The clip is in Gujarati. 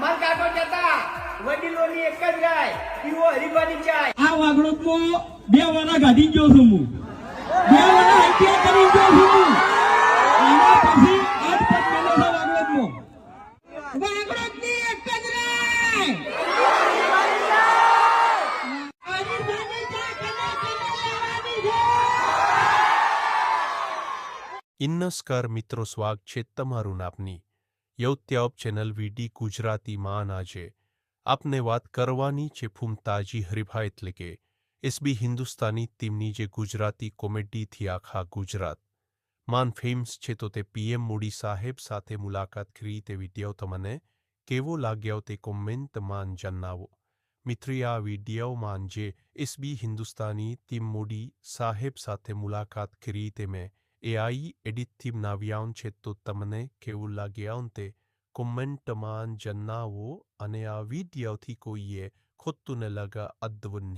માર કાકો કહેતા વડીલોની એક જ ગાય પીવો હરીફાની ચાય આ વાગડોમાં બે વાના ગાડી ગયો છું હું. બે વાના હત્યા કરી ગયો છું હું. આના પછી આજ મેલો છે વાગડોની એક જ ઇન્નસ્કાર મિત્રો સ્વાગ છે તમારું આપની યૌત્યાપ ચેનલ વીડી ગુજરાતીમાં આજે. આપને વાત કરવાની છે ફૂમતાજી હરીફા એટલે કે એસબી હિન્દુસ્તાની ટીમની જે ગુજરાતી કોમેડીથી આખા ગુજરાત. માન ફેમ્સ છે તો તે પીએમ મોડી સાહેબ સાથે મુલાકાત કરી તે વીડિયો તમને કેવો લાગ્યો તે કોમેન્ટમાં જણાવો. મિત્રી, આ વિડીયોમાં જે એસબી હિન્દુસ્તાની ટીમ મોડી સાહેબ સાથે મુલાકાત કરી તે મેં એઆઈ એડિટથી બનાવ્યા છે તો તમને કેવું લાગ્યા તે કોમેન્ટમાં જણાવો અને આ વિડીયોથી કોઈએ ખોટું ન લગા અદ્વન